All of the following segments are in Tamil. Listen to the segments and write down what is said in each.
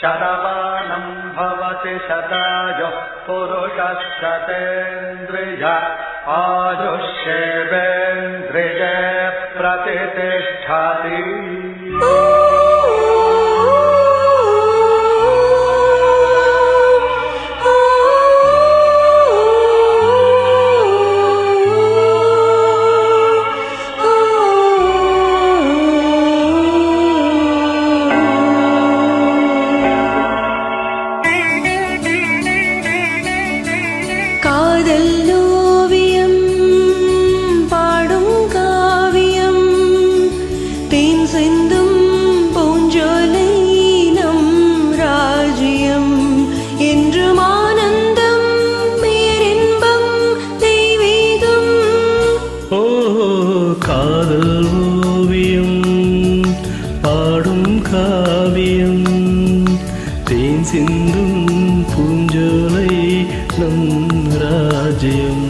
शतमानम् भवति शताजुः पुरुषशतेन्द्रिय आजुष्येवेन्द्रिय प्रतितिष्ठति ராஜ்யம்.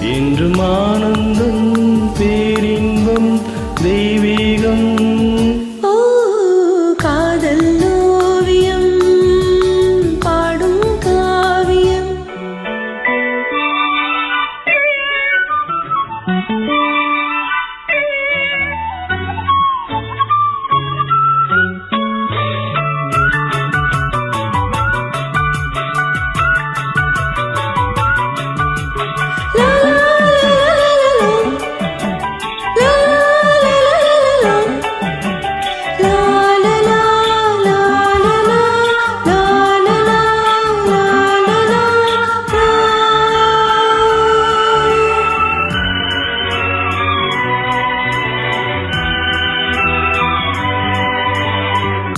என்றும் ஆனந்தம் பேரின்பம் தெய்வீகம்.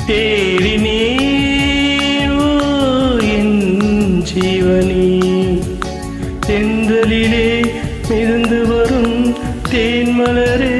తేరి నీవు జీవனி தென்றலிலே மிதந்து வரும் தேன்மலரே.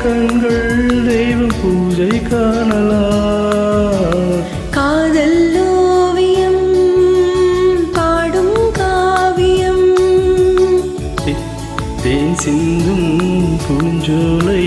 கண்கள் தெய்வ பூஜை காணலாம் காதல் ஓவியம் பாடும் காவியம். தேன் சிந்தும் புஞ்சோலை